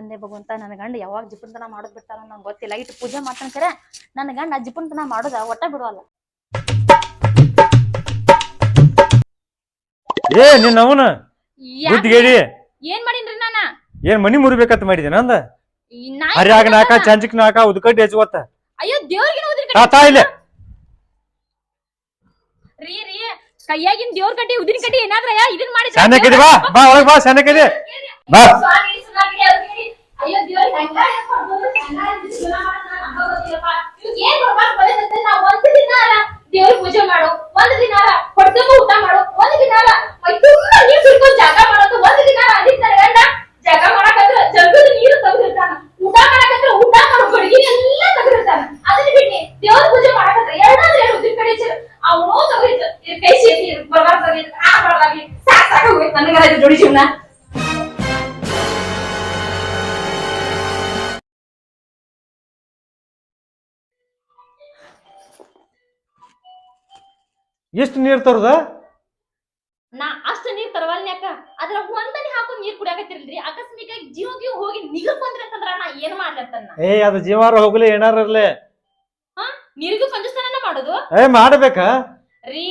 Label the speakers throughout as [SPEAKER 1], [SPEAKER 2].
[SPEAKER 1] ತಂದೆ ಭಗವಂತ ನನ್ನ ಗಂಡ ಯಾವಾಗ ಜಿಪುಣತನ ಮಾಡೋದ್ ಬಿಡ್ತಾರ ನಂಗೆ ಗೊತ್ತಿಲ್ಲ. ಇಟ್ಟು ಪೂಜೆ ಮಾಡ್ತಾನೆ ಕರೆ ನನ್ನ ಗಂಡ ಜಿಪುಣತನ ಮಾಡೋದ ಒಟ್ಟ ಬಿಡುವಲ್ಲ
[SPEAKER 2] ಏ ನಿನ್ನ ಅವನ?
[SPEAKER 1] ಏನ್ ಮಾಡಿನ್ರಿ ನಾನ?
[SPEAKER 2] ಏನ್ ಮನಿ ಮುರಿಬೇಕಂತ
[SPEAKER 1] ಮಾಡಿದೆ ನಂದ
[SPEAKER 2] ಹರಿಯಾಗ ನಾಕ? ಚಂಚಕ್ ನಾಕ ಉದ್ಕಡ್ಡಿ ಹೆಚ್ಚುವತ್ತ
[SPEAKER 1] ಅಯ್ಯೋ ದೇವ್ರಿಗೆ ಉದ್ರಿ
[SPEAKER 2] ತಾ ಇಲ್ಲ.
[SPEAKER 1] ರೀ ರೀ ಕೈಯಾಗಿನ ದೇವ್ರ ಕಟ್ಟಿ ಉದಿನ ಕಡ್ಡಿ ಏನಾದ್ರ ಇದನ್ ಮಾಡಿ
[SPEAKER 2] ಸಣ್ಣಕ್ಕಿದೆ ಬಾ ಬಾ ಒಳಗ್ ಬಾ ಸಣ್ಣಕ್ಕಿದೆ ಬಾ.
[SPEAKER 1] ಪೂಜೆ ಮಾಡು ಒಂದ್ ಜಾಗ ದಿನ ಅದಿರ್ತಾನೆ ಗಂಡ ಜಾಗ ಮಾಡಕತ್ರ ಜಗದ ನೀರು ತೆಗ್ದಿರ್ತಾನ
[SPEAKER 2] ಎಷ್ಟು ನೀರ್ ತರದ?
[SPEAKER 1] ನಾ ಅಷ್ಟ ನೀರ್ ತರವಲ್ನ್ಯಾಕ ಅದ್ರ ಒಂದನಿ ಹಾಕೊಂಡ್ ನೀರ್ ಕುಡಿಯಾಕತ್ತಿರಲ್ರಿ. ಅಕಸ್ಮಿಕ ಜೀವ ಗೀವ ಹೋಗಿ ನಿಗಕ್ ಬಂದ್ರೆ ಅಂತಂದ್ರ ನಾ ಏನ್ ಮಾಡ್ಲತ್ತನ್ನ?
[SPEAKER 2] ಏ ಅದು ಜೀವಾರ ಹೋಗ್ಲಿ ಏನಾರ ಇರ್ಲಿ.
[SPEAKER 1] ಹಾ ನೀರಿಗೂ ಕಂಜಸ್ತಾನ ಮಾಡೋದು?
[SPEAKER 2] ಏ ಮಾಡ್ಬೇಕಾ?
[SPEAKER 1] ರೀ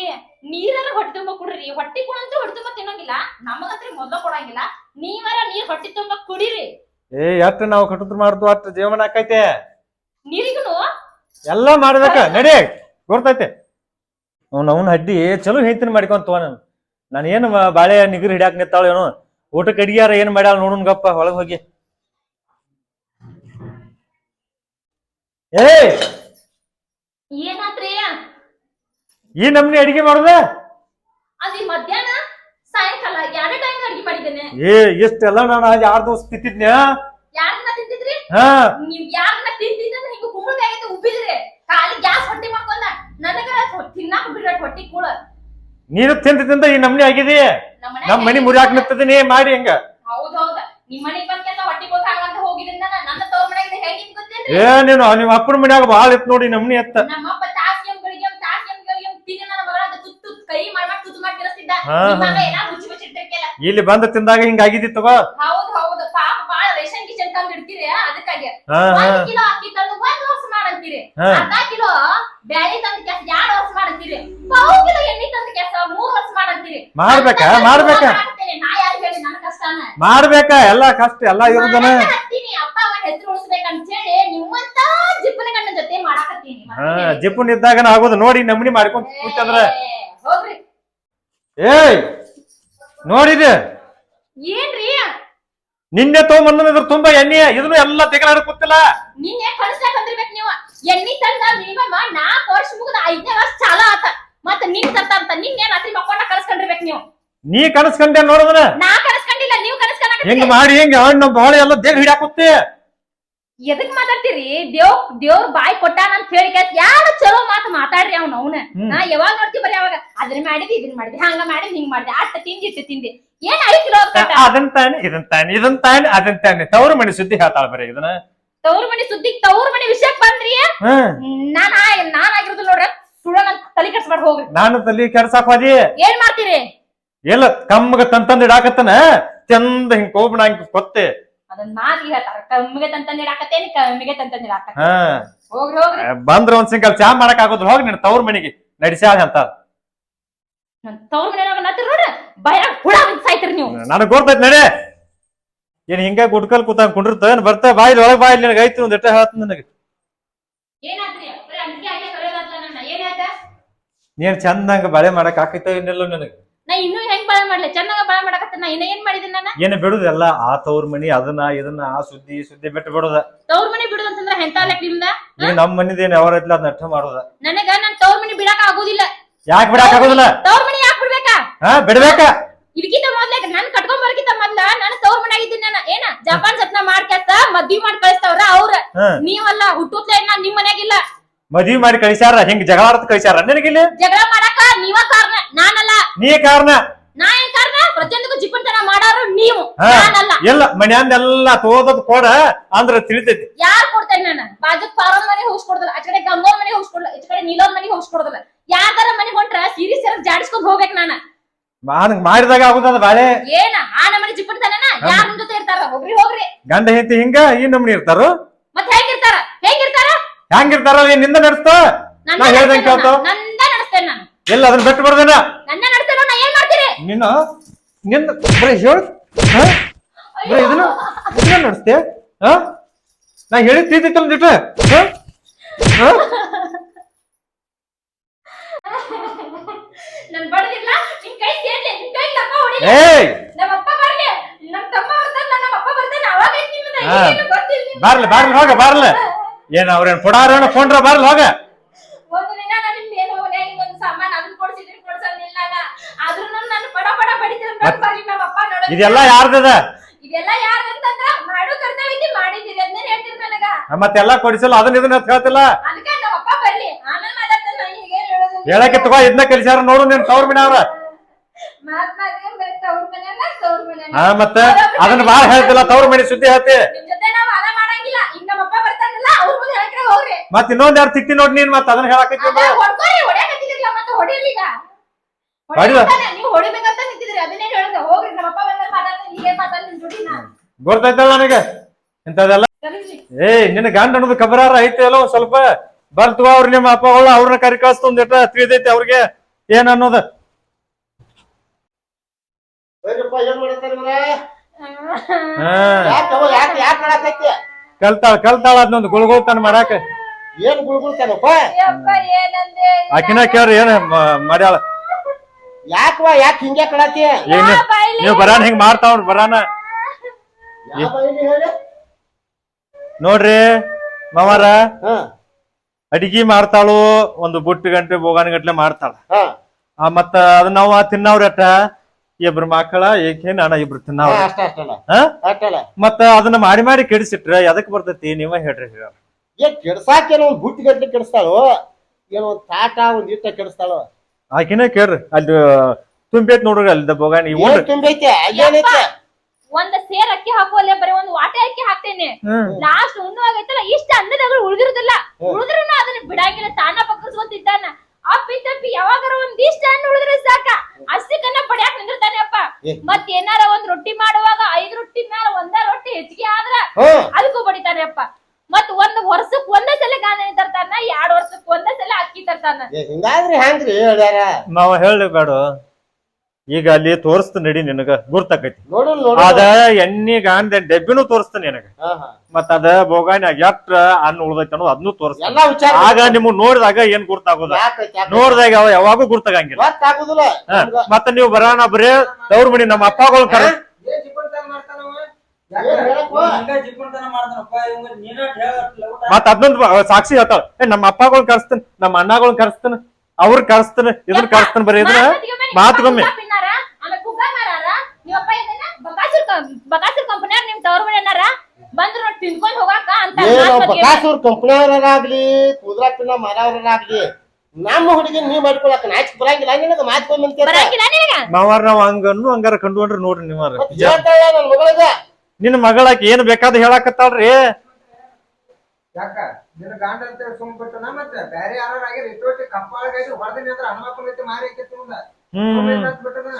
[SPEAKER 1] ನೀರರ ಹೊಟ್ಟೆ ತುಂಬ ಕುಡ್ರಿ. ಹೊಟ್ಟೆ ಕುಡಂತೂ ಹೊಟ್ಟೆ ತುಂಬ ತಿನ್ನೋಂಗಿಲ್ಲ. ನಮಗಂತ್ರಿ ಮೊದ್ಲ ಕೊಡಂಗಿಲ್ಲ. ನೀವರ ನೀರ್ ಹೊಟ್ಟೆ ತುಂಬ ಕುಡಿರಿ.
[SPEAKER 2] ಏ ಎಷ್ಟ್ ನಾವು ಕಟ್ಟುದ್ರ ಮಾಡ್ತು ಅಷ್ಟ್ ಜೀವನ ಆಕೈತೆ.
[SPEAKER 1] ನೀರಿಗೂ
[SPEAKER 2] ಎಲ್ಲ ಮಾಡ್ಬೇಕ? ನಡಿ ಗೊತ್ತೈತೆ ಅವ್ನ ಅವ್ನ ಹಡ್ಡಿ ಚಲೋ ಹೇಳ್ತೀನಿ ಮಾಡ್ಕೊಂತ ನಾನು. ನಾನು ಏನು ಬಾಳೆ ನಿಗರ್ ಹಿಡಿಯಾಕ ನಿತ್ತಾಳ ಏನೋ. ಊಟಕ್ಕೆ ಅಡಿಗ್ಯಾರ ಏನು ಮಾಡ್ಯಾಳ ನೋಡೋಣ ಗಪ್ಪ ಒಳಗ್ ಹೋಗಿ. ಏ!
[SPEAKER 1] ಏನಾತ್ರಿ?
[SPEAKER 2] ಈ ನಮ್ನಿ ಅಡಿಗೆ ಮಾಡುದ?
[SPEAKER 1] ಏ ಮಧ್ಯಾಹ್ನ ಸಾಯಂಕಾಲ ಎರಡ ಟೈಮ್ ಅಡಿಗೆ ಮಾಡಿದ್ದೇನೆ.
[SPEAKER 2] ಏ ನಾನು ಯಾರ್ ದೋಸ್ ತಿತ್ತಿದ್ನ್ಯಾ
[SPEAKER 1] ಯಾರನ್ನ ತಿಂತಿದ್ರಿ?
[SPEAKER 2] ಹಾ.
[SPEAKER 1] ನೀವ್ ಯಾರನ್ನ ತಿಂತಿದ್ದ ಹಿಂಗ ಕುಂಬಳಕಾಯಿ ಉಬ್ಬಿದ್ರಿ. ಗ್ಯಾಸ್ ಹೊಟ್ಟೆ ಮಾಡ್ಕೊಂಡ. ನನಗರ ತಿನ್ನಾಕ ಬಿಡ್ರ ಹೊಟ್ಟಿ ಕೂಳ.
[SPEAKER 2] ನೀನು ತಿಂತ ತಿಂತ ಈ ನಮ್ನಿ ಆಗಿದೆಯ
[SPEAKER 1] ನಮ್ಮ
[SPEAKER 2] ನಮ್ ಮನಿ ಮುರಿಯಾಕ ನಿತ್ತದೀನಿ ಮಾಡಿ ಹಂಗ.
[SPEAKER 1] ಹೌದ್ ಹೌದ್. ನಿಮ್ ಮನೆಗ್ ಬಂದ್ಕೆಲ್ಲ ಹೊಟ್ಟಿ ಗೋಕಾಗಂತ ಹೋಗಿದ್ರಿಂದ ನನ್ನ ತವ್ರ ಮನೆಗೆ ಹೇಗೆ ಗೊತ್ತೇನ್ರಿ?
[SPEAKER 2] ಏ ನೀನು ನಿಮ್ಮ ಅಪ್ಪನ ಮನ್ಯಾಗ ಬಾಳ ಇತ್ತು ನೋಡಿ ನಮ್ನಿ ಎತ್ತ
[SPEAKER 1] ನಮ್ಮಪ್ಪ ತಾಸಿಯಂ ಗಳಿಗೆಂ ತಾಸಿಯಂ ಗಳಿಗೆಂ ತಿಂದ ನನ್ನ ಮಗಳ ತುತ್ತು ತುತ್ತು ಕೈ ಮಾಡ್ಮಾಡ್ ತುತ್ತು ಮಾಡಿ ತಿನ್ನಿಸ್ತಿದ್ದ
[SPEAKER 2] ಹಾ,
[SPEAKER 1] ನಿಮ್
[SPEAKER 2] ಹಾ.
[SPEAKER 1] ಮಗ ಏನಾ ಮುಚ್ಚಿ ಮುಚ್ಚಿಟ್ಟಿರ್ಕೆಲ್ಲ
[SPEAKER 2] ಇಲ್ಲಿ ಬಂದ ತಿಂದಾಗ ಹಿಂಗ ಆಗಿದಿ ತಗೋ.
[SPEAKER 1] ಹೌದು ಹೌದು. ಪಾಪ ಬಾಳ ರೇಷನ್ ಗಿಷನ್ ತಂದ್ ಇಡ್ತೀರಿ ಅದಕ್ಕಾಗಿ.
[SPEAKER 2] ಹಾ ಹಾ.
[SPEAKER 1] ಒಂದ್ ಕಿಲೋ ಅಕ್ಕಿ ತಂದು ಒಂದ್ ವರ್ಷ ಮಾಡಂತೀರಿ.
[SPEAKER 2] ಹಾ.
[SPEAKER 1] ಅರ್ಧ ಕಿಲೋ ಬ್ಯಾಳಿ ತಂದ ಕೆಲಸ ಎರಡು ವರ್ಷ ಮಾಡಂತೀರಿ ಪಾವು ಕಿಲೋ ಎಣ್ಣೆ ತಂದ ಕೆಲಸ ಮೂರು ವರ್ಷ ಮಾಡಂತೀರಿ
[SPEAKER 2] ಮಾಡ್ಬೇಕಾ? ಮಾಡ್ಬೇಕ?
[SPEAKER 1] ನಾ ಯಾರು ಹೇಳಿ? ನನ್ನ ಕಷ್ಟನ?
[SPEAKER 2] ಮಾಡ್ಬೇಕಾ? ಎಲ್ಲಾ ಕಷ್ಟ ಎಲ್ಲ ಇರುದನ?
[SPEAKER 1] ಮನೆಗೆ ಅಪ್ಪ ಅಮ್ಮ ಹೆಸರು ಉಳಿಸ್ಬೇಕಂತ ಹೇಳಿ ನಿಮ್ಮಂತ ಜಿಪ್ಪನ ಗಂಡನ ಜೊತೆ ಮಾಡಾಕತ್ತೀನಿ.
[SPEAKER 2] ಹಾ ಜಿಪ್ಪುನ್ ಇದ್ದಾಗ ಆಗೋದು ನೋಡಿ ನಮ್ಮನಿ ಮಾಡ್ಕೊಂತ ಕೂತಂದ್ರ.
[SPEAKER 1] ಹೋಗ್ರಿ.
[SPEAKER 2] ಏಯ್ ನೋಡಿದೆ.
[SPEAKER 1] ಏನ್ರಿ?
[SPEAKER 2] ನಿನ್ನೆ ತಗೊಂಬಂದ ಇದ್ರ ತುಂಬಾ ಎಣ್ಣೆ ಇದನ್ನು ಎಲ್ಲ ತೆಗಲಾಡ ಕೂತಿಲ್ಲ.
[SPEAKER 1] ನಿನ್ನೆ ಕಳಿಸ್ಲಾಕ ಬಂದಿರ್ಬೇಕು ನೀವು. ಎಣ್ಣಿ ತಂದ ಮಿನಿಮಮ್ ನಾಲ್ಕು ವರ್ಷ ಮುಗಿದ ಐದನೇ ವರ್ಷ ಚಾಲ ಆತ. ಮತ್ತ ನಿನ್ ತರ್ತ ಅಂತ ನಿನ್ನೆ ರಾತ್ರಿ ಮಕ್ಕೊಂಡ ಕರ್ಸ್ಕೊಂಡಿರ್ಬೇಕು ನೀವು.
[SPEAKER 2] ನೀ ಕನಸ್ಕಂಡೆ ನೋಡದನ?
[SPEAKER 1] ನಾ ಕರ್ಸ್ಕೊಂಡಿಲ್ಲ ನೀವು ಕರ್ಸ್ಕೊಳಕ
[SPEAKER 2] ಹೆಂಗ್ ಮಾಡಿ ಹೆಂಗ್ ಹಣ್ಣು ಬಾಳೆ ಎಲ್ಲ ದೇಹ ಹಿಡ್ಯಾಕುತ್ತೆ
[SPEAKER 1] ಎದಕ್ ಮಾತಾಡ್ತೀರಿ? ದೇವ್ ದೇವ್ರ ಬಾಯಿ ಕೊಟ್ಟಾನ ಅಂತ ಹೇಳಿ ಕೇಳ್ ಯಾರು ಚಲೋ ಮಾತು ಮಾತಾಡ್ರಿ ಅವ್ನ ಅವ್ನ. ನಾ ಯಾವಾಗ ನೋಡ್ತಿ ಬರೀ ಅವಾಗ ಅದನ್ನ ಮಾಡಿದಿ ಇದನ್ನ ಮಾಡಿದಿ ಹಂಗ ಮಾಡಿದ್ ಹಿಂಗ್ ಮಾಡಿದೆ ಅಷ್ಟ ತಿಂದಿ ಇಟ್ಟು ತಿಂದಿ. ಏನ್ ಐತಿರೋ ಕಿಲೋ
[SPEAKER 2] ಅದನ್ ತಾನೆ ಇದನ್ ತಾನೆ ಇದನ್ ತಾನೆ ಅದನ್ ತಾನೆ. ತವರು ಮನೆ ಸುದ್ದಿ ಹೇಳ್ತಾಳ ಬರೀ ಇದನ್ನ.
[SPEAKER 1] ತವ್ರ ಮನೆ ಸುದ್ದಿ ತವ್ರ ಮನೆ ವಿಷಯಕ್ ಬಂದ್ರಿ
[SPEAKER 2] ಹ್ಮ್
[SPEAKER 1] ನಾನ್ ನಾನ್ ಆಗಿರೋದು ನೋಡ್ರ. ಸುಳ್ಳ ನನ್ ತಲೆ ಕೆಡ್ಸ್ಬಾರ್ದು ಹೋಗ್ರಿ.
[SPEAKER 2] ನಾನು ತಲಿ ಕೆಡ್ಸಾಕಿ
[SPEAKER 1] ಏನ್ ಮಾಡ್ತೀರಿ?
[SPEAKER 2] ಎಲ್ಲ ಕಮ್ಮಗ ತಂತಂದ್ ಇಡಾಕತ್ತನ? ಚಂದ ಹಿಂಗ್ ಕೋಬಣ ಹಿಂಗ್ ಕೊತ್ತೆ.
[SPEAKER 1] ಮಾತಿ ಹೇಳ್ತಾರ. ಕಮ್ಮಿಗೆ ತಂತಂದ್ ಇಡಾಕತ್ತೇನಿ ಕಮ್ಮಿಗೆ ತಂತಂದ್ ಇಡಾಕ
[SPEAKER 2] ಹಾ.
[SPEAKER 1] ಹೋಗ್ರಿ ಹೋಗ್ರಿ.
[SPEAKER 2] ಬಂದ್ರ ಒಂದ್ ಸಿಂಗಲ್ ಚಾ ಮಾಡಕ್ ಆಗೋದ್ರ ಹೋಗಿ ನಿನ್ ತವ್ರ ಮನೆಗೆ. ನಡಿಸ್ಯಾಳ ಅಂತ.
[SPEAKER 1] ನನ್ ತವ್ರ ಮನೆ ನೋಡ್ರಿ ಭಯ ಹುಳ ಬಂದ್ ಸಾಯ್ತಿರಿ ನೀವು.
[SPEAKER 2] ನನಗ್ ಗೊತ್ತಾಯ್ತು ನಡೆ. ಏನ್ ಹಿಂಗ ಗುಡ್ಕಲ್ ಕೂತಂಗ್ ಕುಂಡಿರ್ತ ಏನ್ ಬರ್ತಾ ಬಾಯಿಲ್ ಒಳಗ್ ಬಾಯಿಲ್ ನಿನಗೆ ಐತಿ ಒಂದ್ ಎಟ್ಟ ಹೇಳ್ತ ನನಗೆ? ನೀನ್ ಚಂದಂಗ ಬಳೆ ಮಾಡಕ್ ಆಕೈತೋ ಏನಿಲ್ಲ ನನಗೆ.
[SPEAKER 1] ನಾ ಇನ್ನೂ ಹೆಂಗ್ ಬಾಳೆ ಮಾಡ್ಲಿ? ಚೆನ್ನಾಗ ಬಾಳೆ ಮಾಡಕತ್ತ ನಾ. ಇನ್ನ ಏನ್ ಮಾಡಿದ್ದೀನಿ ನಾನು?
[SPEAKER 2] ಏನ್ ಬಿಡುದೆಲ್ಲ ಆ ತವ್ರ ಮನಿ ಅದನ್ನ ಇದನ್ನ ಆ ಸುದ್ದಿ ಈ ಸುದ್ದಿ ಬಿಟ್ಟು ಬಿಡುದ.
[SPEAKER 1] ತವ್ರ ಮನಿ ಬಿಡುದು ಅಂತಂದ್ರ ಹೆಂತ ಲೆಕ್ಕ ನಿಮ್ದ?
[SPEAKER 2] ಈಗ ನಮ್ ಮನಿದೇನ್ ಯಾವ ಐತ್ಲ ಅದ್ ನಟ್ಟ ಮಾಡುದ.
[SPEAKER 1] ನನಗ ನನ್ ತವ್ರ ಮನಿ ಬಿಡಾಕ ಆಗುದಿಲ್ಲ.
[SPEAKER 2] ಯಾಕ್ ಬಿಡಾಕ ಆಗೋದಿಲ್ಲ?
[SPEAKER 1] ತವ್ರ ಮನಿ ಯಾಕ್ ಬಿಡ್ಬೇಕಾ?
[SPEAKER 2] ಹಾ ಬಿಡ್ಬೇಕ?
[SPEAKER 1] ಇದಕ್ಕಿಂತ ಮೊದ್ಲ ನನ್ ಕಟ್ಕೊಂಡ್ ಬರಕಿಂತ ಮೊದ್ಲ ನಾನು ತವ್ರ ಮನ್ಯಾಗಿದ್ದೀನಿ ನಾನು. ಏನ? ಜಪಾನ್ ಜತ್ನ ಮಾಡ್ಕ್ಯಾಸ ಮದ್ವಿ ಮಾಡಿ ಕಳಿಸ್ತಾವ್ರ ಅವ್ರ. ನೀವಲ್ಲ ಹುಟ್ಟುತ್ತಲೇ ನಾ ನಿಮ್ ಮನ್ಯಾಗಿಲ್ಲ.
[SPEAKER 2] ಮದ್ವಿ ಮಾಡಿ ಕಳಿಸ್ಯಾರ ಹಿಂಗ್ ಜಗಳಾಡ್ತ ಕಳಿಸ್ಯಾರ? ನಿನಗಿಲ್ಲಿ?
[SPEAKER 1] ಜಗಳ ಮಾಡಾಕ ನೀವ ಕಾರಣ ನಾನಲ್ಲ.
[SPEAKER 2] ನೀ ಕಾರಣ.
[SPEAKER 1] ನಾ ಏನ್ ಕಾರಣ? ಪ್ರತಿಯೊಂದಕ್ಕೂ ಜಿಪ್ಪನ್ತನ ಮಾಡೋರು ನೀವು. ನಾನಲ್ಲ.
[SPEAKER 2] ಎಲ್ಲ ಮನ್ಯಾಂದೆಲ್ಲ ತೋದದ್ ಕೊಡ ಅಂದ್ರ ತಿಳಿತೈತಿ.
[SPEAKER 1] ಯಾರ್ ಕೊಡ್ತೇನೆ ನಾನು? ಬಾಜುಕ್ ಪಾರೋನ್ ಮನೆ ಹೋಗ್ಸ್ಕೊಡ್ದಲ್ಲ ಆ ಕಡೆ ಗಂಗೋರ್ ಮನೆ ಹೋಗ್ಸ್ಕೊಡ್ಲ ಈ ಕಡೆ ನೀಲೋರ್ ಮನೆ ಹೋಗ್ಸ್ಕೊಡ್ದಲ್ಲ ಯಾರ್ದಾರ ಮನೆ ಹೊಂಟ್ರ ಸೀರಿಯಸ್ ಜಾಡಿಸ್ಕೊಂಡ್ ಹೋಗ್ಬೇಕು ನಾನು.
[SPEAKER 2] ಹಂಗ್ ಮಾಡಿದಾಗ ಆಗುದದ ಬಾಳೆ.
[SPEAKER 1] ಏನ? ಆ ನಮನಿ ಜಿಪ್ಪಡ್ತಾನ ಯಾರ ನಿಮ್ ಜೊತೆ ಇರ್ತಾರ? ಹೋಗ್ರಿ ಹೋಗ್ರಿ.
[SPEAKER 2] ಗಂಡ ಹೆಂಡತಿ ಹಿಂಗ ಈ ನಮ್ನಿ ಇರ್ತಾರು.
[SPEAKER 1] ಮತ್ತೆ ಹೆಂಗಿರ್ತಾರ? ಹೆಂಗಿರ್ತಾರ?
[SPEAKER 2] ಹೆಂಗಿರ್ತಾರ ಏನ್ನಿಂದ ನಡೆಸ್ತ? ನಾ ಹೇಳ್ದಂಗ್ ಕೇಳ್ತಾವ
[SPEAKER 1] ನಂದ ನಡೆಸ್ತೇನೆ ನಾನು.
[SPEAKER 2] ಎಲ್ಲ? ಅದನ್ನ ಬಿಟ್ಟು ಬರ್ದೇನ
[SPEAKER 1] ನನ್ನ ನಡೆಸ್ತೇನೆ ನಾ ಏನ್ ಮಾಡ್ತೀರಿ
[SPEAKER 2] ನಿನ್ನ ನಿನ್ನ ಬರೀ ಹೇಳು? ಬರೀ ಇದನ್ನ? ಇದನ್ನ ನಡೆಸ್ತೆ ಹಾ? ನಾ ಹೇಳಿದ್ ತಿದ್ದಿತ್ತಲ್ಲ ದಿಟ್ಟು ಹಾ? ಹಾ
[SPEAKER 1] ನನ್ ಬಡದಿಲ್ಲ ನಿನ್ ಕೈ ಸೇರ್ಲಿ ನಿನ್ ಕೈ ಲಕ್ಕ ಹೊಡಿಲಿ
[SPEAKER 2] ಏಯ್
[SPEAKER 1] ನಮ್ಮ ಅಪ್ಪ ಬರ್ಲಿ ನಮ್ ತಮ್ಮ ಬರ್ತಾನ ನಮ್ಮ ಅಪ್ಪ ಬರ್ತಾನ ಅವಾಗ ಐತ್ ನಿಮ್ಮದ
[SPEAKER 2] ಹಾ.
[SPEAKER 1] ಈಗೇನು ನಿಮ್ಗೆ.
[SPEAKER 2] ಬಾರ್ಲಿ. ಬಾರ್ಲಿ ಹೋಗ ಬಾರ್ಲಿ. ಏನ್ ಅವ್ರೇನ್ ಕೊಡಾರ ಬಾರ್ಲಿ ಹೋಗ.
[SPEAKER 1] ಏನು ನಮ್ಮ ಅಪ್ಪ ನೋಡ.
[SPEAKER 2] ಇದೆಲ್ಲ ಯಾರ್ದದ? ಮತ್ತೆಲ್ಲ ಕೊಡಿಸಲ್ಲ ಅದನ್ನ ಇದನ್ನ ಹೇಳ್ತಿಲ್ಲ?
[SPEAKER 1] ಬರ್ಲಿ. ಹೀಗೆ
[SPEAKER 2] ಹೇಳಕ್ಕೆ ತಗೋ ಇದನ್ನ ಕಲಿಸ್ಯಾರ ನೋಡು ನಿನ್ ತವ್ರ ಅವ್ರ
[SPEAKER 1] ಮಾತ್ನಾಗೆ ಬರೀ ತವ್ರ ಮನೆಯಲ್ಲ ತವ್ರ ಮನೆಯಲ್ಲ
[SPEAKER 2] ಹಾ ಮತ್ತ ಅದನ್ನ ಬಾಳ ಹೇಳ್ತಿಲ್ಲ ತವ್ರ ಮನೆ ಸುದ್ದಿ ಹೇಳ್ತಿ.
[SPEAKER 1] ಅಪ್ಪ
[SPEAKER 2] ಮತ್ ಇನ್ನೊಂದ್ ಯಾರು ತಿಟ್ಟಿ ನೋಡ್ ನೀನ್ ಮತ್ ಅದನ್ನ ಹೇಳಕತ್ತಿ
[SPEAKER 1] ಗೊತ್ತಾಯ್ತಲ್ಲ ಅಪ್ಪ
[SPEAKER 2] ನನಗೆ? ಇಂಥದೆಲ್ಲ ಏ ನಿನ್ನ ಗಂಡ ಅನ್ನೋದು ಕಬರಾರ ಐತಿ ಅಲ್ಲ ಸ್ವಲ್ಪ. ಬರ್ತವ ಅವ್ರ ನಿಮ್ಮ ಅಪ್ಪಗಳು ಅವ್ರನ್ನ ಕರಿ ಕಳಿಸ್ತು ಒಂದ್ ತಿಳಿದೈತಿ ಅವ್ರಿಗೆ. ಏನ್ ಅನ್ನೋದು?
[SPEAKER 3] ಬರ್ರಿಪ್ಪ ಏನ್ ಮಾಡತ್ತಾರ ಇವ್ರ
[SPEAKER 2] ಹಾ.
[SPEAKER 3] ಯಾಕವ ಯಾಕೆ ಯಾಕೆ ಮಾಡಕತ್ತಿ
[SPEAKER 2] ಕಲ್ತಾಳ ಕಲ್ತಾಳ ಅದನ್ನೊಂದು ಗುಳ್ಗುಳ್ತಾನ ಮಾಡಾಕ.
[SPEAKER 3] ಏನ್ ಗುಳ್ಗುಳ್ತಾನಪ್ಪ?
[SPEAKER 1] ಯಪ್ಪ ಏನಂದೆ?
[SPEAKER 2] ಆಕಿನ ಕೇಳ್ರಿ ಏನ್ ಮ- ಮಾಡ್ಯಾಳ?
[SPEAKER 3] ಯಾಕವ ಯಾಕೆ ಹಿಂಗೆ ಕಳತಿ
[SPEAKER 2] ಏನ್ ನೀವ್- ಬರಾನ ಹಿಂಗ್ ಮಾಡ್ತಾವ್ರ ಬರಾನ.
[SPEAKER 3] ಯಾವ ಹೇಳಿ?
[SPEAKER 2] ನೋಡ್ರಿ ಮಾವಾರ.
[SPEAKER 3] ಹಾ.
[SPEAKER 2] ಅಡಿಗೆ ಮಾಡ್ತಾಳು ಒಂದು ಬುಟ್ಟು ಗಂಟೆ ಬೋಗಾನ ಗಂಟ್ಲೆ ಮಾಡ್ತಾಳ.
[SPEAKER 3] ಹಾ.
[SPEAKER 2] ಆ ಮತ್ತ ಅದನ್ನ ನಾವು ತಿನ್ನವ್ರ ಅಟ್ಟ. ಇಬ್ರು ಮಕ್ಕಳ ಏಕೆ ನಾನ ಇಬ್ರು ತಿನ್ನವ್ರ?
[SPEAKER 3] ಅಷ್ಟ ಅಷ್ಟಲ್ಲ
[SPEAKER 2] ಹಾ?
[SPEAKER 3] ಅಷ್ಟಲ್ಲ
[SPEAKER 2] ಮತ್ತ ಅದನ್ನ ಮಾಡಿ ಮಾಡಿ ಕೆಡಿಸಿಟ್ರ ಎದಕ್ ಬರ್ತೈತಿ? ನೀವ ಹೇಳ್ರಿ ಹೇಳ.
[SPEAKER 3] ಏನ್ ಕೆಡ್ಸಾಕೇನೋ ಒಂದ್ ಬುಟ್ಟಿ ಗಂಟೆ ಕೆಡಿಸ್ತಾಳು? ಏನೋ ಒಂದ್ ತಾಟ ಒಂದ್ ಇಟ್ಟ ಕೆಡಿಸ್ತಾಳೋ?
[SPEAKER 2] ಆಕಿನ ಕೇಳ್ರಿ. ಅಲ್ಲಿ ತುಂಬೈತ್ ನೋಡ್ರಿ
[SPEAKER 3] ಏನ್
[SPEAKER 2] ಉಂಡ್ರಿ.
[SPEAKER 3] ತುಂಬೈತೆ
[SPEAKER 1] ಒಂದ್ ಸೇರ್ ಅಕ್ಕಿ ಹಾಕೋಲ್ಲ ಬರೀ ಒಂದ್ ವಾಟೆ ಅಕ್ಕಿ ಹಾಕ್ತೇನೆ.
[SPEAKER 2] ಹ್ಮ್.
[SPEAKER 1] ಲಾಸ್ಟ್ ಉಣ್ಣುವಾಗೈತಲ್ಲ ಇಷ್ಟ ಅನ್ನದಗಳು ಉಳಿದಿರುದಿಲ್ಲ. ಉಳಿದ್ರು ಅದನ್ನ ಬಿಡಾಗಿಲ್ಲ ತಾನ ಪಕ್ಕಸ್ಕೊಂತಿದ್ದಾನ ಅಪ್ಪಿ ತಪ್ಪಿ ಯಾವಾಗಾರ ಒಂದ್ ಇಷ್ಟ ಅನ್ನ ಉಳಿದ್ರೆ ಸಾಕ ಅಷ್ಟಕ್ಕನ್ನ ಪಡ್ಯಾಕ್ ನಿಂದಿರ್ತಾನೆ ಅಪ್ಪ
[SPEAKER 3] ಏ.
[SPEAKER 1] ಮತ್ ಏನಾರ ಒಂದ್ ರೊಟ್ಟಿ ಮಾಡುವಾಗ ಐದ್ ರೊಟ್ಟಿ ಮ್ಯಾಲ ಒಂದ ರೊಟ್ಟಿ ಹೆಚ್ಚಿಗೆ ಆದ್ರ ಅದಕ್ಕೂ ಬಡಿತಾನೆ ಅಪ್ಪ. ಮತ್ ಒಂದ್ ವರ್ಷಕ್ ಒಂದೇ ಸಲ ಗಾಂಧಿ ತರ್ತಾನ ಎರಡ್ ವರ್ಷಕ್ ಒಂದೇ ಸಲ ಅಕ್ಕಿ ತರ್ತಾನ
[SPEAKER 3] ಹಿಂಗಾದ್ರೆ ಹೆಂಗ್ರಿ ಹೇಳ್ಯಾರ?
[SPEAKER 2] ನಾವ್ ಹೇಳಿ ಬೇಡ ಈಗ ಅಲ್ಲಿ ತೋರಿಸ್ತ ನಡಿ ನಿನಗ ಗುರ್ತಾಕೈತಿ.
[SPEAKER 3] ನೋಡು ನೋಡು
[SPEAKER 2] ಅದ ಎಣ್ಣಿ ಗಾಂಧ ಡಬ್ಬಿನೂ ತೋರಿಸ್ತ ನಿನಗ. ಮತ್ತ ಅದ ಬೋಗಾನ್ಯಾಗ ಎಷ್ಟ ಅನ್ನ ಉಳ್ದೈತಿ ಅನ್ನೋದು ಅದನ್ನು ತೋರಿಸ್ತ
[SPEAKER 3] ವಿಚಾರ
[SPEAKER 2] ಆಗ ನಿಮ್ಗ್ ನೋಡಿದಾಗ ಏನ್ ಗುರ್ತಾಗೋದ? ನೋಡಿದಾಗ ಅವ ಯಾವಾಗೂ ಗುರ್ತಾಗಂಗಿಲ್ಲ.
[SPEAKER 3] ಗೊತ್ತಾಗುದಿಲ್ಲ.
[SPEAKER 2] ಹ, ಮತ್ತ ನೀವು ಬರೋಣ ಬರೇ ತವ್ರ ಮನಿ ನಮ್ಮ ಅಪ್ಪಗಳು ಕರ.
[SPEAKER 4] ಏನ್ ಜಿಪ್ಪಣ್ತನ ಮಾಡ್ತಾನವ?
[SPEAKER 3] ಏನ್ ಹೇಳಪ್ಪ?
[SPEAKER 4] ಹಿಂಗ? ಜಿಪ್ಪಣ್ತನ ಮಾಡ್ತಾನಪ್ಪ, ಇವಂಗ ನೀನ ಹೇಳ್ ಊಟ.
[SPEAKER 2] ಮತ್ತ ಅದೊಂದು ಸಾಕ್ಷಿ ಹೇಳ್ತಾಳ. ಏ ನಮ್ಮ ಅಪ್ಪಗಳ್ ಕರ್ಸ್ತೇನೆ ನಮ್ಮ ಅಣ್ಣಗಳ್ ಕರ್ಸ್ತೇನೆ ಅವ್ರ ಕರ್ಸ್ತೇನೆ ಇದನ್ನ ಕರ್ಸ್ತೇನೆ ಬರೀ ಇದನ್ನ ಮಾತುಗೊಮ್ಮೆ
[SPEAKER 1] ಕುಗ್ಗ ಮಾರಾರ ನೀವಪ್ಪ ಇದನ್ನ ಬಕಾಸುರ್ ಬಕಾಸುರ್ ಕಂಪನಿಯವ್ರ ನಿಮ್ ತವ್ರ ಮನೆನಾರ ಬಂದ್ರು ನೋಡಿ ತಿನ್ಕೊಂಡ್ ಹೋಗಾಕ ಅಂತ
[SPEAKER 3] ಬಕಾಸೂರ್ ಕಂಪ್ನಿಯವರಾಗ್ಲಿ ಕುದ್ರಾಪಿನ ಮರವರಾಗ್ಲಿ ನಮ್ಮ ಹುಡುಗಿ ನೀ ಮಾಡ್ಕೊಳಕ್ ನಾಚ್ ಬರಂಗಿಲ್ಲ ನಿನಗ ಮಾತ್ಕೊಂಡ್
[SPEAKER 1] ಬರಂಗಿಲ್ಲ ನಿನಗ?
[SPEAKER 2] ಮಾವಾರ ನಾವ್ ಹಂಗನ್ನು ಹಂಗಾರ ಕಂಡುಕೊಂಡ್ರಿ ನೋಡ್ರಿ ನೀವಾರ.
[SPEAKER 3] ಹೇಳ್ತಾಳ ನನ್ ಮಗಳಿಗೆ
[SPEAKER 2] ನಿನ್ನ ಮಗಳಾಕಿ ಏನ್ ಬೇಕಾದ ಹೇಳಾಕತ್ತಾಳ್ರಿ?
[SPEAKER 4] ಯಾಕ? ನಿನ್ನ ಗಂಡ ಅಂತ ಸುಮ್ ಬಿಟ್ಟನ ಮತ್ತೆ? ಬ್ಯಾರೆ ಯಾರು ಆಗಿರ ಇಟ್ಟೋಟಿ ಕಪ್ಪಾಳಗೈತಿ ಹೊಡೆದಿನಿ ಅಂದ್ರೆ ಹನುಮಪ್ಪನ ಗತಿ ಮಾರಿ ಐತಿ ಮುಂದ.
[SPEAKER 2] ಹ್ಮ್.
[SPEAKER 4] ಬಿಟ್ಟನ?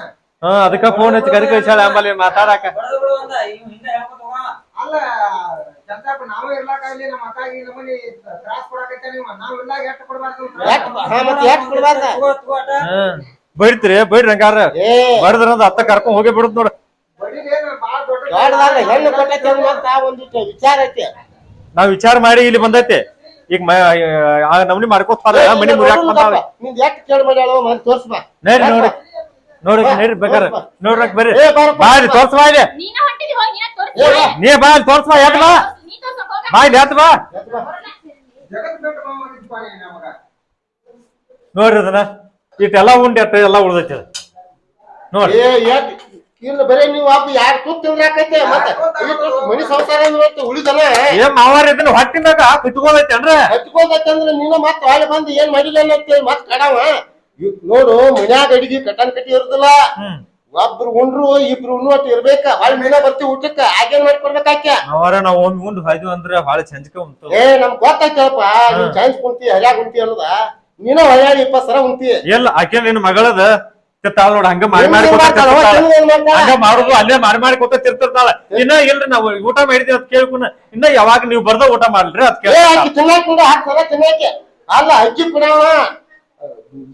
[SPEAKER 2] ಹಾ ಅದಕ್ಕ ಫೋನ್ ಹಚ್ಚಿ ಕರಿ ಕಳಿಸಾಳ ಆಮೇಲೆ ಮಾತಾಡಾಕ.
[SPEAKER 4] ಬೈಡ್ತಿರಿ ಬೈಡ್ ರಂಗಾರ ಬಡದ್ರ ಹಿಂಗ ಹೇಳ್ಕೊತ ಅಲ್ಲ ಚಂದ್ರಪ್ಪ ನಾವು ಇರ್ಲಾಕಾಗ್ಲಿ ನಮ್ಮ ಅಕ್ಕಾಗಿ ನಮ್ಮನಿ ತ್ರಾಸ್ ಕೊಡಕೈತೆ ನೀವು. ನಾವು ಇಲ್ಲಾಗ ಎಷ್ಟು ಕೊಡ್ಬಾರ್ದು
[SPEAKER 3] ಎಷ್ಟ್ ಹಾ ಮತ್ತೆ ಎಷ್ಟ್ ಕೊಡ್ಬಾರ್ದ?
[SPEAKER 4] ತಗೋ, ತಗೋ ಅಟ.
[SPEAKER 2] ಹ್ಮ್ ಬೈಡ್ತೀರಿ ಬೈಡ್ರಿ ಹಂಗಾರ
[SPEAKER 3] ಏ.
[SPEAKER 2] ಬಡದ್ರ ಅತ್ತ ಕರ್ಕೊಂಡ್ ಹೋಗಿ ಬಿಡುದ್ ನೋಡ.
[SPEAKER 3] ಹೆಣ್ಣು ಕೊಟ್ಟೈತೆ ಅಂತ ವಿಚಾರ ಐತಿ.
[SPEAKER 2] ನಾವ್ ವಿಚಾರ ಮಾಡಿ ಇಲ್ಲಿ ಬಂದೈತಿ. ಈಗ ನಮ್ನಿ ಮಾಡ್ಕೋತಾರ ಮನಿ ಮುರಿಯಾಕ ಬಂದಾವ.
[SPEAKER 3] ನಿಂದ್ ಎಷ್ಟ್ ಕೇಳಿ ಮಾಡ್ಯಾಳು ಮನ್ ತೋರ್ಸ್ಬಾ
[SPEAKER 2] ನೋಡ್ರಿ ನೋಡ್ರಿ ನೋಡ್ರಿ ನೋಡ್ರಿ ಬೇಕಾರ. ನೋಡ್ರಕ್ ಬರ್ರಿ.
[SPEAKER 3] ಏ ತೋರ್ಸವಾ
[SPEAKER 2] ಬಾ. ಇಲ್ಲಿ.
[SPEAKER 3] ಏ,
[SPEAKER 1] ತೋರಿಸಿ
[SPEAKER 3] ಬಾ.
[SPEAKER 2] ನೀ ಬಾ ಇಲ್ಲಿ ತೋರ್ಸ್ಬಾ ಎತ್ ಬಾ. ಬಾ ಇಲ್ಲಿ ಎತ್ ಬಾ. ನೋಡ್ರಿ ಅದನ್ನ. ಇಟ್ಟೆಲ್ಲ ಉಂಡೆ ಅಟ್ಟ ಎಲ್ಲ ಉಳ್ದೈತಿ ಅದು. ನೋಡ್ರಿ
[SPEAKER 3] ಏ ಎಷ್ಟ್ ಇಲ್ಲ ಬರೇ ನೀವು ಅಪ್ಪ ಯಾರು ತುತ್ತು ತಿಂದ್ರಾಕೈತೆ? ಮತ್ತೆ ಮನಿ ಸಂಸಾರ ಉಳಿದಲ್ಲ?
[SPEAKER 2] ಏನ್ ಮಾವಾರ ಇದನ್ನ ಹೊಟ್ಟಿನಾಗ ಕುತ್ಕೋದೈತಿ ಅಂದ್ರೆ
[SPEAKER 3] ಹಚ್ಕೋಬೇಕಂದ್ರೆ ನೀನು ಮತ್ತೆ ಹೊಳೆ ಬಂದು ಏನ್ ಮಾಡಿಲ್ಲ ಮತ್ತೆ ಮತ್ ಕಡವ ನೋಡು ಮನ್ಯಾಗ ಅಡಿಗೆ ಕಟನ್ ಕಟ್ಟಿ ಇರುದಿಲ್ಲ. ಒಬ್ರು ಉಂಡ್ರು ಇಬ್ರು ಉಣ್ಣು ಇರ್ಬೇಕ. ಬಾಳ ಮೀನ ಬರ್ತೀವಿ ಊಟಕ್ಕ. ಹಾಗೇನ್ ಮಾಡ್ಕೊಡ್ಬೇಕಾಕ್ಯ
[SPEAKER 2] ಅವರ ನಾವ್ ಒಮ್ಮೆ ಉಂಡು ಹಾಯ್ದು ಅಂದ್ರೆ ಬಾಳ ಚಂಚಕ ಉಂಟು.
[SPEAKER 3] ಏ ನಮ್ಗ್ ಗೊತ್ತಾಯ್ತಪ್ಪ ನೀವ್ ಚಾನ್ಸ್ ಕುಂತಿ ಹರ್ಯಾಗ ಉಂತಿ ಅನ್ನೋದ? ನೀನ ಹೊಳ್ಯಾಡಿ ಇಪ್ಪತ್ ಸರ ಉಂತಿ
[SPEAKER 2] ಎಲ್ಲ ಆಕೆ ನಿನ್ ಮಗಳದ? ತಿರ್ತಾಳ ನೋಡ ಹಂಗ ಮಾರಿ
[SPEAKER 3] ಮಾಡ್ತಾಳ?
[SPEAKER 2] ಹಂಗ ಮಾಡುದು ಅಲ್ಲೇ ಮಾರಿ ಮಾಡಿ ಕೊತ್ತ ತಿರ್ತಿರ್ತಾಳ. ಇನ್ನ ಇಲ್ರಿ ನಾವು ಊಟ ಮಾಡಿದ್ವಿ ಅದ್ ಕೇಳ್ಕೊನ ಇನ್ನ ಯಾವಾಗ ನೀವು ಬರ್ದ ಊಟ ಮಾಡ್ರಿ ಅದ್
[SPEAKER 3] ಕೇಳಿ ತಿನ್ನಾಕ ಹಾಕ್ತಾರ ತಿನ್ನಾಕೆ. ಅಲ್ಲ ಅಜ್ಜಿ ಕುಡಾವ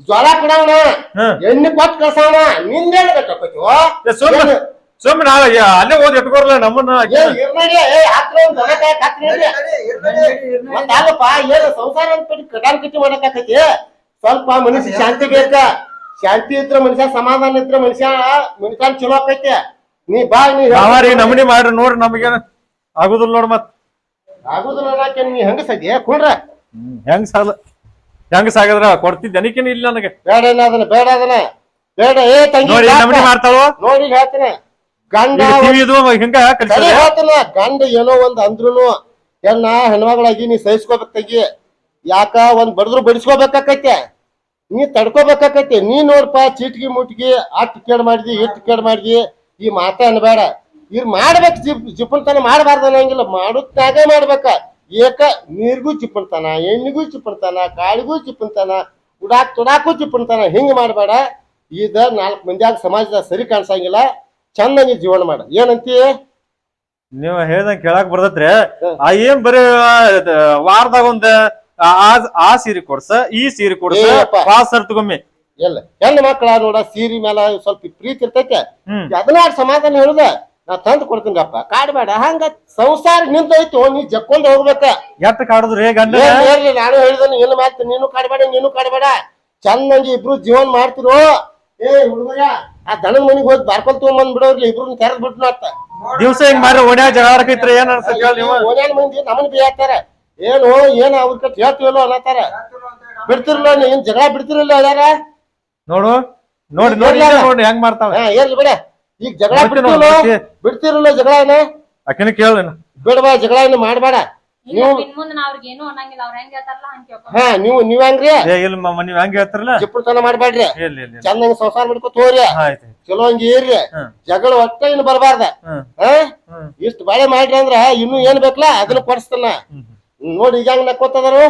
[SPEAKER 3] ಜ್ವಾಳ ಕೊಡವಣ
[SPEAKER 2] ಹ್ಮ್.
[SPEAKER 3] ಎಣ್ಣೆ ಕೊಟ್ಟು ಕಳ್ಸವಣ ನಿನ್ ಗಟ್ಟಪ್ಪತ್ತು
[SPEAKER 2] ಸುಮ್ಮನೆ ಅಲ್ಲೇ ಓದಿ ಇಟ್ಕೋರ್ಲ ನಮ್ಮನ್ನ?
[SPEAKER 3] ಒಂದ್ ದನ ಕಾಯಕ್ ಹಾಕ್ರಿ. ಮತ್ತ ಅಲ್ಲಪ್ಪ ಏನು ಸಂಸಾರ ಅಂತ ಕಟಾನ್ ಕಟ್ಟಿ ಮಾಡಕ್ಕಾಕತಿ ಸ್ವಲ್ಪ ಮನುಷ್ಯ ಶಾಂತಿ ಬೇಕ? ಶಾಂತಿ ಇದ್ರ ಮನುಷ್ಯ ಸಮಾಧಾನ ಇದ್ರ ಮನುಷ್ಯ ಮನುಷ್ಯ ಚಲೋ ಆಕೈತಿ. ನೀ ಬಾ ನೀ
[SPEAKER 2] ನಾವಾರಿ ನಮನಿ ಮಾಡ್ರಿ ನೋಡ್ರಿ ನಮಗೇನ ಆಗುದಿಲ್ಲ ನೋಡ್ ಮತ್
[SPEAKER 3] ಆಗುದಿಲ್ಲ ನೀ ನೀ ಹೆಂಗಸದಿ ಕುಣ್ರ?
[SPEAKER 2] ಹೆಂಗ್ ಸಾಲ ಹೆಂಗ್ ಸಾಗದ್ರ ಕೊಡ್ತಿದ್ದೆ. ಅನಿಕೇನ ಇಲ್ಲ ನನಗೆ.
[SPEAKER 3] ಬೇಡ ಇಲ್ಲ ಅದನ್ನ ಬೇಡ ಅದನ್ನ. ಬೇಡ ಏ ತಂಗಿ
[SPEAKER 2] ನೋಡಿ
[SPEAKER 3] ಬಾಪ.
[SPEAKER 2] ನಮನಿ ಮಾಡ್ತಾಳು?
[SPEAKER 3] ನೋಡಿ ಹೇಳ್ತೀನಿ. ಗಂಡ
[SPEAKER 2] ಟಿವಿ ಇದು ಹಿಂಗ
[SPEAKER 3] ಸರಿ ಹೇಳ್ತಾನ. ಗಂಡ ಏನೋ ಒಂದ್ ಅಂದ್ರುನು ಹೆಣ್ಣ ಹೆಣ್ಮಗಳಾಗಿ ನೀ ಸಹಿಸ್ಕೋಬೇಕು ತಂಗಿ. ಯಾಕ ಒಂದ್ ಬಡದ್ರು ಬಡಿಸ್ಕೋಬೇಕಾಕೈತೆ. ನೀ ತಡ್ಕೋಬೇಕಾಕೈತೆ. ನೀ ನೋಡ್ಪ ಚೀಟ್ಗಿ ಮುಟ್ಗಿ ಅಟ್ ಕೇಡ್ ಮಾಡಿದಿ ಇಟ್ ಕೇಡ್ ಮಾಡಿದಿ ಈ ಮಾತ ಅನ್ಬೇಡ. ಇರ್ ಮಾಡ್ಬೇಕು ಜಿಪ್ ಜಿಪ್ಪಣ್ತನ ಮಾಡಬಾರ್ದು ಅನ್ನಂಗಿಲ್ಲ. ಮಾಡುತ್ತಾಗೆ ಮಾಡ್ಬೇಕ. ಏಕ ನೀರಿಗೂ ಚಿಪ್ಪಣ್ತಾನ ಎಣ್ಣಿಗೂ ಚಿಪ್ಪಣ್ತಾನ ಕಾಳಿಗೂ ಚಿಪ್ಪಣ್ತಾನ ಉಡಾಕ್ ತುಡಾಕು ಚಿಪ್ಪಣ್ತಾನ ಹಿಂಗ್ ಮಾಡಬೇಡ. ಇದ ನಾಲ್ಕು ಮಂದಿಯಾಗ ಸಮಾಜದ ಸರಿ ಕಾಣಿಸಂಗಿಲ್ಲ. ಚಂದಾಗಿ ಜೀವನ ಮಾಡ. ಏನಂತಿ?
[SPEAKER 2] ನೀವ್ ಹೇಳ್ದಂಗ್ ಕೇಳಾಕ್ ಬರ್ತೈತ್ರಿ. ಆ ಏನ್ ಬರೀ ವಾರದಾಗ ಒಂದ್ ಆ- ಆ- ಸೀರೆ ಕೊಡ್ಸ ಈ ಸೀರೆ ಕೊಡ್ಸ
[SPEAKER 3] ಏಯಪ್ಪ.
[SPEAKER 2] ಪಾಸ್
[SPEAKER 3] ಎಲ್ಲ. ಹೆಣ್ಣು ಮಕ್ಕಳ ನೋಡ ಸೀರೆ ಮೇಲೆ ಸ್ವಲ್ಪ ಪ್ರೀತಿ ಇರ್ತೈತೆ.
[SPEAKER 2] ಹ್ಮ್.
[SPEAKER 3] ಅದನ್ನ ಸಮಾಧಾನ ಹೇಳುದ. ನಾ ತಂದು ಕೊಡ್ತೀನಪ್ಪ. ಕಾಡ್ಬೇಡ. ಹಂಗ ಸಂಸಾರ ನಿಂತೈತು ನೀ ಜಕ್ಕೊಂಡ್ ಹೋಗ್ಬೇಕ.
[SPEAKER 2] ಎತ್ತ ಕಾಡುದ್ರಿ ಗಂಡ
[SPEAKER 3] ಏನ್ ಹೇಳ್ರಿ ನಾನು ಹೇಳಿದನು ಏನು ಮಾಡ್ತೀನಿ ನೀನು ಕಾಡ್ಬೇಡ ನೀನು ಕಾಡ್ಬೇಡ. ಚಂದಂಗಿ ಇಬ್ರು ಜೀವನ್ ಮಾಡ್ತಿರೋ ಏ ಹುಡುಗರ ಆ ದಣದ ಮನಿಗ್ ಹೋಗಿ ಬಾರ್ಕೊಂಡ್ ತಗೊಂಡ್ ಬಿಡೋರ್ಲಿ ಇಬ್ರು ತೆರೆದ್ ಬಿಟ್ನು ಅತ್ತ
[SPEAKER 2] ದಿವಸ ಹಿಂಗ್ ಮಾಡ್ರಿ ಓಣ್ಯಾಗ ಜಗಳ ಆಡಕೈತ್ರಿ ಏನ್ ಅಂತ ಹೇಳಿ ನೀವು
[SPEAKER 3] ಓನ್ಯಾನ ಮಂದಿ ನಮ್ಮನ್ ಬಿಯಾತಾರ ಏನು ಏನ್ ಅವ್ರ ಕಟ್ ಹೇಳ್ತೀವಲ್ಲ ಅನ್ನತಾರ ಬಿಡ್ತಿರ್ಲ ಏನ್ ಜಗಳ ಬಿಡ್ತಿರಲ್ಲ ಅದಾರ?
[SPEAKER 2] ನೋಡು ನೋಡಿ ನೋಡಿ ನೋಡಿ ಹೆಂಗ್ ಮಾಡ್ತಾವ್
[SPEAKER 3] ಏನ್ ಏನ್ರಿ ಬಿಡ. ಈಗ ಜಗಳ ಬಿಡ್ತಿರಲ್ಲ ಜಗಳ ಏನ
[SPEAKER 2] ಆಕಿನ ಕೇಳ
[SPEAKER 3] ಬೇಡವಾ ಜಗಳ ಏನು ಮಾಡಬೇಡ. ನೀವು
[SPEAKER 1] ಮುಂದೆ ನಾ ಅವ್ರಿಗೆ ಏನು ಅನ್ನಂಗಿಲ್ಲ ಅವ್ರ ಹೆಂಗ್ ಹೇಳ್ತಾರಲ್ಲ ಹಂಗ್ ಕೇಳ್ಕೊಂಡ್
[SPEAKER 3] ಹಾ ನೀವು ನೀವ್ ಹೆಂಗ್ರಿ?
[SPEAKER 2] ಏ ಇಲ್ಲ ಮಮ್ಮ ನೀವ್ ಹೆಂಗ್ ಹೇಳ್ತಾರಲ್ಲ?
[SPEAKER 3] ಜಿಪ್ಪುತನ ಮಾಡ್ಬೇಡ್ರಿ.
[SPEAKER 2] ಇಲ್ಲ ಇಲ್ಲ
[SPEAKER 3] ಚಂದಂಗ ಸಂಸಾರ ಮಾಡ್ಕೊತ ಹೋಗ್ರಿ
[SPEAKER 2] ಆಯ್ತು
[SPEAKER 3] ಚಲೋ ಹಂಗ ಇರ್ರಿ ಜಗಳ ಒಟ್ಟ ಇನ್ನು ಬರಬಾರ್ದ. ಹಾ. ಇಷ್ಟ ಬಾಳೆ ಮಾಡ್ರಿ ಅಂದ್ರ ಇನ್ನು ಏನ್ ಬೇಕಲ್ಲ ಅದನ್ನ ಕೊಡಿಸ್ತಾನ. ನೋಡಿ ಈಗ ಹೆಂಗ್ ನಕ್ಕೋತದಾರು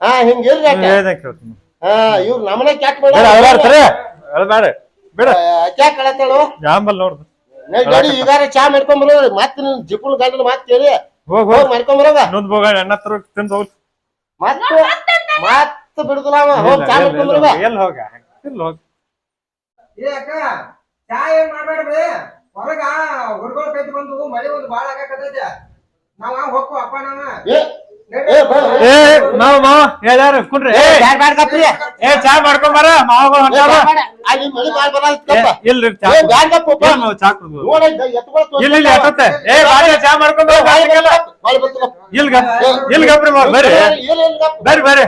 [SPEAKER 3] ಹಾ ಹಿಂಗ ಇರ್ರಿ
[SPEAKER 2] ನೀವ್
[SPEAKER 3] ಅಟ್ಟ.
[SPEAKER 2] ಹೇಳ್ದಂಗ್ ಕೇಳ್ತೀನಿ.
[SPEAKER 3] ಹಾ ಇವ್ರು ನಮ್ಮನೆ ಕ್ಯಾಟ್
[SPEAKER 2] ಅಳ್ಬೇಡ. ಬೇಡ.
[SPEAKER 3] ಕ್ಯಾಕ್ ಕಳತ್ತಾಳು
[SPEAKER 2] ಯಾಂಬಲ್ ನೋಡ್ದು.
[SPEAKER 3] ನೋಡಿ ಈಗಾರ ಚಾ ಮಾಡ್ಕೊಂಡ್ ಬರೋದ್ರಿ ಮತ್ತೆ ನಿನ್ ಜಿಪ್ಪುಳ ಗಂಡನ ಮಾತು ಕೇಳಿ.
[SPEAKER 2] ಹೋಗ್
[SPEAKER 3] ಹೋಗ್.
[SPEAKER 2] ಹೋಗ್
[SPEAKER 3] ಮಾಡ್ಕೊಂಡ್ ಬರೋದ?
[SPEAKER 2] ಇನ್ನೊಂದ್ ಹೋಗ ಎಣ್ಣ ತರ ತಿಂದ್ ಹೋಗ್.
[SPEAKER 3] ಮತ್ತ ಮತ್ತ ಬಿಡುದಿಲ್ಲ ಅವ ಹೋಗ್ ಚಾ ಮಾಡ್ಕೊಂಡ್ ಬರೋದ?
[SPEAKER 2] ಎಲ್ಲಿ ಹೋಗ? ಎಲ್ಲಿ ಹೋಗ?
[SPEAKER 4] ಏ ಅಕ್ಕ ಚಾ ಏನ್ ಮಾಡ್ಬೇಡ್ರಿ ಹೊರಗ ಹುಡುಗರು ಕೈತಿ ಬಂದು ಮಳೆ ಒಂದು ಬಾಳ ಆಗಾಕತೈತೆ ನಾವ್ ಹೋಗ್ಕೋ ಅಪ್ಪ ನಾವ.
[SPEAKER 3] ಏ
[SPEAKER 2] ಮಾವ ಮಾವ ಹೇಳ್ಯಾರ ಕುಂಡ್ರಿ
[SPEAKER 3] ಏ
[SPEAKER 2] ಏ ಚಾ ಮಾಡ್ಕೊಂಬಾರ
[SPEAKER 3] ಮಾವ
[SPEAKER 2] ಇಲ್ರಿ ಚಾ ಮಾವ ಚಾ
[SPEAKER 3] ಎತ್ಕೊಳ
[SPEAKER 2] ಇಲ್ಲ ಇಲ್ಲ ಎತ್ತತ್ತೆ ಏ ಬಾರಿ ಚಾ ಮಾಡ್ಕೊಂಡ್ ಬಾರಿ. ಇಲ್ಗ ಇಲ್ಗಪ್ರಿ ಮಾವ ಬರ್ರಿ ಬರ್ರಿ ಬರ್ರಿ